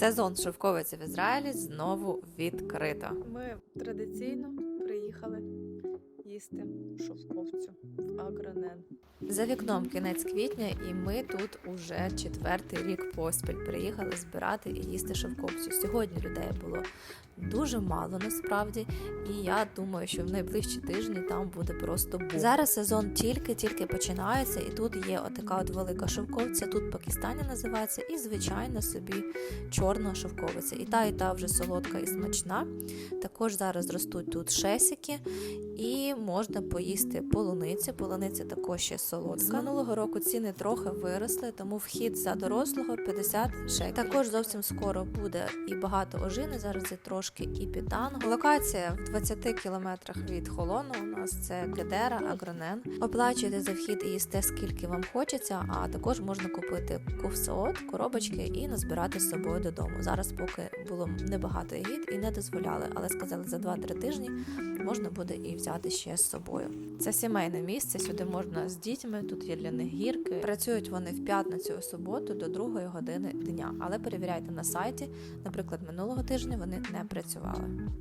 Сезон шовковиці в Ізраїлі знову відкрито. Ми традиційно приїхали їсти шовковцю в Агронен. За вікном кінець квітня, і ми тут уже четвертий рік поспіль приїхали збирати і їсти шовковцю. Сьогодні людей було дуже мало насправді, і я думаю, що в найближчі тижні там буде просто бум. Зараз сезон тільки-тільки починається, і тут є отака от велика шовковиця. Тут Пакистані називається, і звичайно собі чорна шовковиця. І та, і та вже солодка і смачна. Також зараз ростуть тут шесики, і можна поїсти полуниці. Полуниця також ще солодка. Минулого року ціни трохи виросли, тому вхід за дорослого 50 шекелів. Також зовсім скоро буде і багато ожини. Зараз є трошки і пітанго. Локація в 20 кілометрах від Холону. У нас це Гедера, Агронен. Оплачуєте за вхід і їсте скільки вам хочеться. А також можна купити кувсоот, коробочки і назбирати з собою додому. Зараз поки було небагато ягід і не дозволяли, але сказали за 2-3 тижні можна буде і взяти ще з собою. Це сімейне місце. Сюди можна з дітьми. Тут є для них гірки. Працюють вони в п'ятницю і суботу до другої години дня. Але перевіряйте на сайті. Наприклад, минулого тижня вони не працювали.